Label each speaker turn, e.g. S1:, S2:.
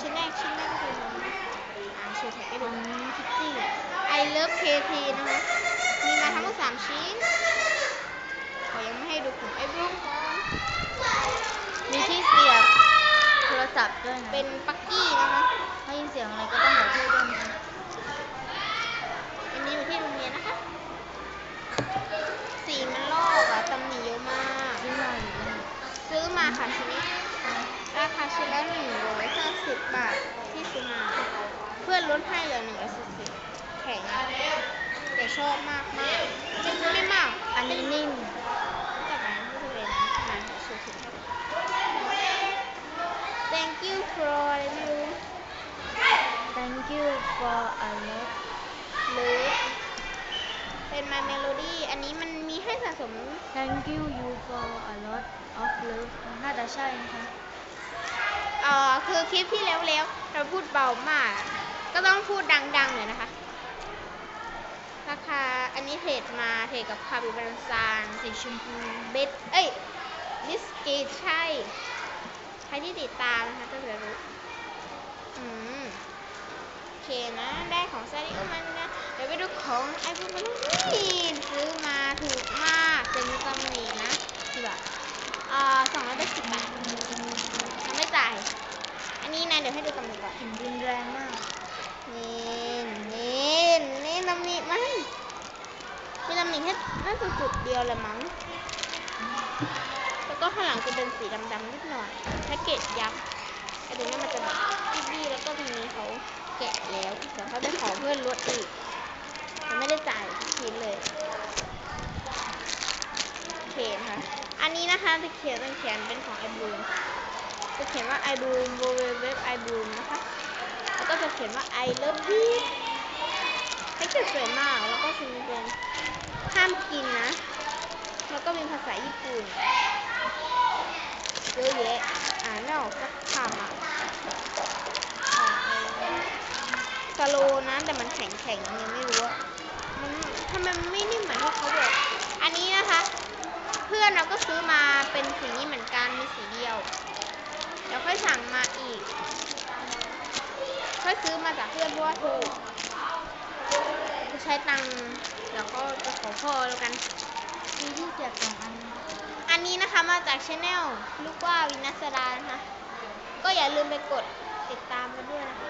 S1: ชิ้นแรก ชิ้นแรกก็คืออ่าโชว์แท็กให้
S2: ข
S1: ดู
S2: องคิตตี้
S1: I love KP นะคะ มีมาทั้งหมดสามชิ้นขอยังไม่ให้ดูของไอ้บลูก่อน
S2: มีที่เสียบโทรศัพท์ด้วยนะ
S1: เป็นปักกี้นะคะ
S2: ถ้ายินเสียงอะไรก็ต้องขอโทษด้วยนะคะ
S1: อันนี้อยู่ที่โรงเรียนนะคะ สีมันลอกอะตำหนิเยอะมาก
S2: ที่มาอยู่ด้วย
S1: ซื้อมาค่ะชิ้นนี้ ราคาชิ้นละหนึ่งร้อยห้าสิบบาทที่ซื้อมา เพื่อนลดให้เหลือหนึ่งร้อยสี่สิบแข็งอะแต่ชอบมากมากไม่มาก
S2: อันนี้นิ่ม
S1: แต่ร้านที่เป็นร้านสุดๆ Thank you for review
S2: thank you for a lot
S1: หรือเป็น My Melody อันนี้มันมีให้สะสม
S2: thank you you for a lot of love น่าจะใช่นะคะ
S1: เอ่อคือคลิปที่แล้วแล้วเราพูดเบามาก ก็ต้องพูดดังๆหน่อยนะคะ ราคาอันนี้เทรดมาเทรดกับคาบิบันซาน
S2: สีชมพู
S1: เบสเอ้ยบิสกิตใช่ ใครที่ติดตามนะคะก็จะรู้อืมโอเคนะ ได้ของซาริโอมันนะ เดี๋ยวไปดูของไอโฟนมันนี่ซื้อมาถูกมากจะมีตำหนินะกี่บาทอ่าสองร้อยแปดสิบบาทยังไม่จ่าย อันนี้นะ เดี๋ ยวให้ดูตำหนิก่อน
S2: กลิ่นแรงมาก
S1: นี่นี่นี่ตำหนิมันมีตำหนิแค่น่าจะจุดเดียวแหละมั้ง แล้วก็ข้างหลังจะเป็นสีดำๆนิดหน่อยแพ็กเกจยับไอ้ตรงนี้มันจะแบบบี้ๆแล้วก็ตรงนี้เขาแกะแล้วเดี๋ยวเขาไปขอเพื่อนลดอีกมันไม่ได้จ่ายชิ้นเลยโอเคนะคะอันนี้นะคะจะเขียนจะเขียนเป็นของไอ้บูม จะเขียนว่าไอบูมโวเว็บไอบูมนะคะ แล้วก็จะเขียนว่า I love you แพ็กเกจสวยมาก แล้วก็จะมีเป็นห้ามกินนะ แล้วก็มีภาษาญี่ปุ่นเยอะแยะอ่านไม่ออกสักคำอะสโลนะ แต่มันแข็งแข็งยังไม่รู้ว่ามันทำไมมันไม่นิ่มเหมือนที่เขาบอกอันนี้นะคะ เพื่อนเราก็ซื้อมาเป็นสีนี้เหมือนกันมีสีเดียว ค่อยสั่งมาอีก ค่อยซื้อมาจากเพื่อนเพราะว่าถูกจะใช้ตังค์แล้วก็จะขอพ่อแล้วกัน
S2: มีที่เสียบสองอัน
S1: อันนี้นะคะมาจากช anel ลูกว่าวินัสดานะคะ ก็อย่าลืมไปกดติดตามกันด้วยนะคะ